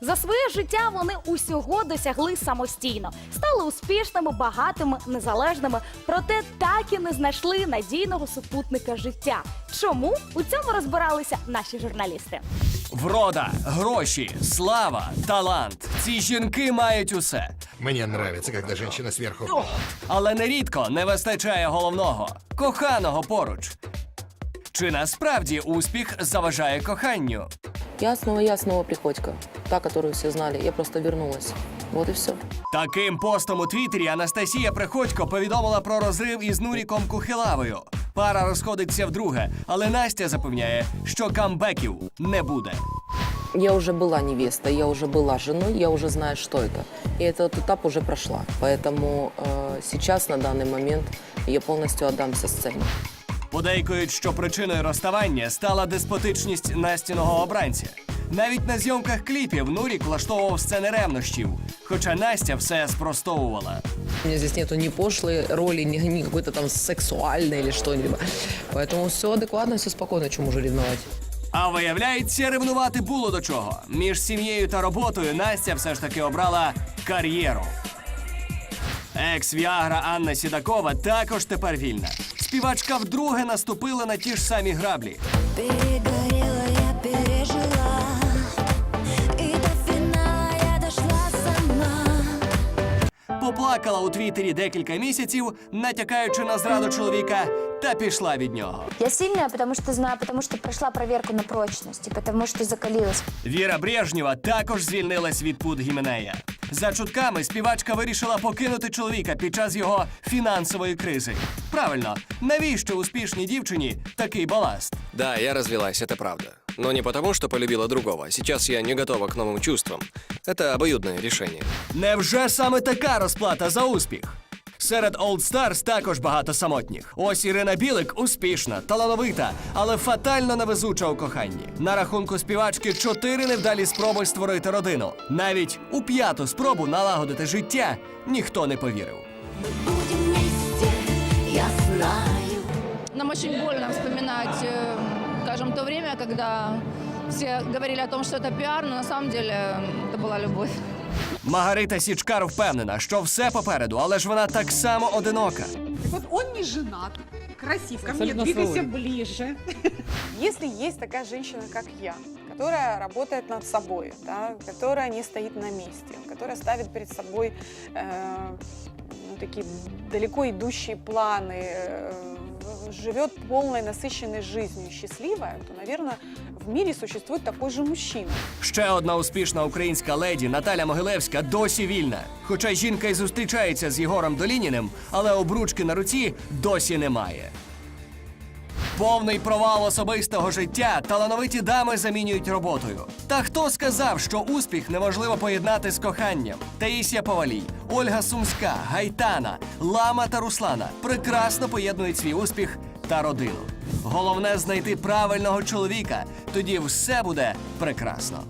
За своє життя вони усього досягли самостійно, стали успішними, багатими, незалежними, проте так і не знайшли надійного супутника життя. Чому у цьому розбиралися наші журналісти? Врода, гроші, слава, талант. Ці жінки мають усе. Мне нравится, когда женщина сверху. Але нерідко не вистачає головного коханого поруч. Чи насправді успіх заважає коханню? Ясного, ясного Приходько. Та, которую все знали. Я просто вернулась. Вот и все. Таким постом у Твіттері Анастасія Приходько повідомила про розрив із Нуріком Кухилавою. Пара розходиться вдруге, але Настя запевняє, що камбеків не буде. Я уже была невеста, я уже была женой, я уже знаю, что это. И этот этап уже прошла. Поэтому э, сейчас, на данный момент, я полностью отдамся сцене. Подейкують, що причиною розставання стала деспотичність Настіного обранця. Навіть на зйомках кліпів Нурік влаштовував сцени ревнощів, хоча Настя все спростовувала. У меня здесь нету ни пошлой роли, ни, ни какой-то там сексуальной или что-нибудь. Поэтому все адекватно, все спокойно, чему же ревновать. А виявляється, ревнувати було до чого. Між сім'єю та роботою Настя все ж таки обрала кар'єру. Екс Віагра Анна Сідакова також тепер вільна. Співачка вдруге наступила на ті ж самі граблі. Перегорела, я пережила И до финала я дошла сама Поплакала у Твіттері декілька місяців, натякаючи на зраду чоловіка, та пішла від нього. Я сильная, потому что знаю, потому что прошла проверку на прочность и потому что закалилась. Віра Брежнєва також звільнилась від пут Гіменея. За чутками співачка вирішила покинути чоловіка під час його фінансової кризи. Правильно, навіщо успішній дівчині такий баласт? Да, я развелась, это правда. Но не потому, что полюбила другого. Сейчас я не готова к новым чувствам. Это обоюдное решение. Невже саме така розплата за успіх? Серед Old Stars також багато самотніх. Ось Ірина Білик успішна, талановита, але фатально невезуча у коханні. На рахунку співачки чотири невдалі спроби створити родину. Навіть у п'яту спробу налагодити життя ніхто не повірив. Будем вместе, я знаю Нам очень больно вспоминать, э, скажем, то время, когда все говорили о том, что это пиар, но на самом деле э, это была любовь. Маргарита Січкар впевнена, що все попереду, але ж вона так само одинока. Вот он не женат, красив, ко мне двигайся ближе. Если есть такая женщина, как я, которая работает над собой, да, которая не стоит на месте, которая ставит перед собой э, ну, такие далеко идущие планы, э, живет полной насыщенной жизнью, счастливая, то, наверное, в мире существует же мужчина. Ще одна успішна українська леді Наталя Могилевська досі вільна. Хоча жінка й зустрічається з Єгором Долініним, але обручки на руці досі немає. Повний провал особистого життя талановиті дами замінюють роботою. Та хто сказав, що успіх неможливо поєднати з коханням? Таїсія Повалій, Ольга Сумська, Гайтана, Лама та Руслана прекрасно поєднують свій успіх та родину. Головне знайти правильного чоловіка, тоді все буде прекрасно.